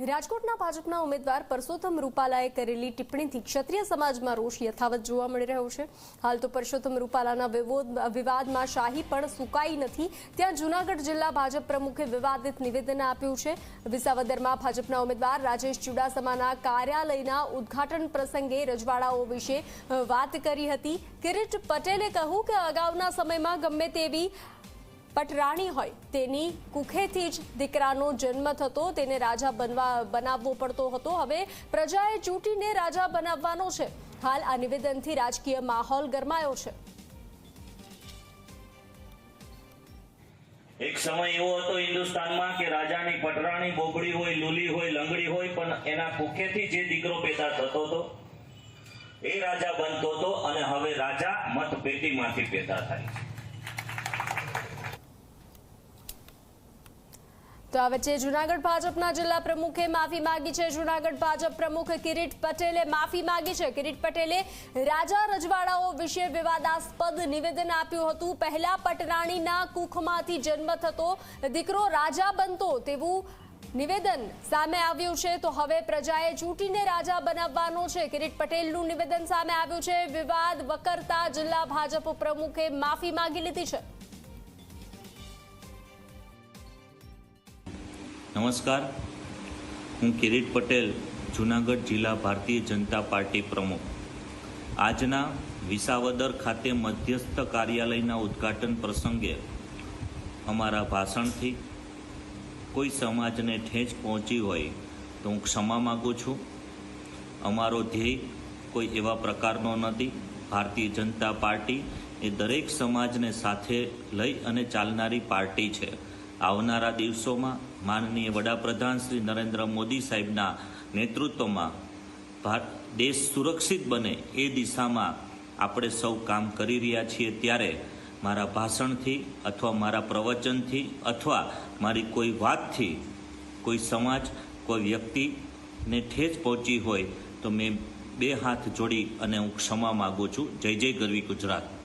રાજકોટના ભાજપના ઉમેદવાર પરસોત્તમ રૂપાલાએ કરેલી ટિપ્પણીથી ક્ષત્રિય સમાજમાં રોષ યથાવત જોવા મળી રહ્યો છે. હાલ તો પરસોત્તમ રૂપાલાના વિવોદ- વિવાદમાં શાહી પણ સુકાઈ નથી. ત્યાં જૂનાગઢ જિલ્લા ભાજપ પ્રમુખે વિવાદિત નિવેદન આપ્યું છે. વિસાવદરમાં ભાજપના ઉમેદવાર રાજેશ ચુડાસમાના કાર્યાલયના ઉદ્ઘાટન પ્રસંગે રજવાડાઓ વિશે વાત કરી હતી. કિરીટ પટેલે કહ્યું કે અગાઉના સમયમાં ગમે તેવી પટરાણી હોય, તેની કુખેથી જ દીકરાનો જન્મ થતો, તેને રાજા બનવા, બનાવવો પડતો હતો. હવે પ્રજાએ ચૂંટીને રાજા બનાવવાનો છે. હાલ આ નિવેદનથી રાજકીય માહોલ ગરમાયો છે. એક સમય એવો હતો હિન્દુસ્તાનમાં કે રાજાની પટરાણી બોબડી હોય, લુલી હોય, લંગડી હોય, પણ એના કુખેથી જે દીકરો પેદા થતો હતો, એ રાજા બનતો હતો અને હવે રાજા મત પેટીમાંથી પેદા થાય છે. તો આ વચ્ચે જુનાગઢ ભાજપના જિલ્લા પ્રમુખે માફી માંગી છે. જુનાગઢ ભાજપ પ્રમુખ કિરીટ પટેલે માફી માંગી છે. કિરીટ પટેલે રાજા રજવાડાઓ વિશે વિવાદાસ્પદ નિવેદન આપ્યું હતું. પહેલા પટરાણીના કુખમાંથી જન્મ થતો દીકરો રાજા બનતો તેવું નિવેદન સામે આવ્યું છે. તો હવે પ્રજાએ ચૂંટીને રાજા બનાવવાનો છે. કિરીટ પટેલનું નિવેદન સામે આવ્યું છે. વિવાદ વકરતા જિલ્લા ભાજપ પ્રમુખે માફી માંગી લીધી છે. નમસ્કાર. હું કિરીટ પટેલ, જુનાગઢ જિલ્લા ભારતીય જનતા પાર્ટી પ્રમુખ. આજના વિસાવદર ખાતે મધ્યસ્થ કાર્યાલયના ઉદ્ઘાટન પ્રસંગે અમારા ભાષણથી કોઈ સમાજને ઠેંચ પહોંચી હોય તો હું ક્ષમા માગું છું. અમારો ધ્યેય કોઈ એવા પ્રકારનો નથી. ભારતીય જનતા પાર્ટી એ દરેક સમાજને સાથે લઈ અને ચાલનારી પાર્ટી છે. આવનારા દિવસોમાં માનનીય વડાપ્રધાન શ્રી નરેન્દ્ર મોદી સાહેબના નેતૃત્વમાં ભારત દેશ સુરક્ષિત બને એ દિશામાં આપણે સૌ કામ કરી રહ્યા છીએ ત્યારે મારા ભાષણથી અથવા મારા પ્રવચનથી અથવા મારી કોઈ વાતથી કોઈ સમાજ, કોઈ વ્યક્તિને ઠેચ પહોંચી હોય તો મેં બે હાથ જોડી અને હું ક્ષમા માગું છું. જય જય ગરવી ગુજરાત.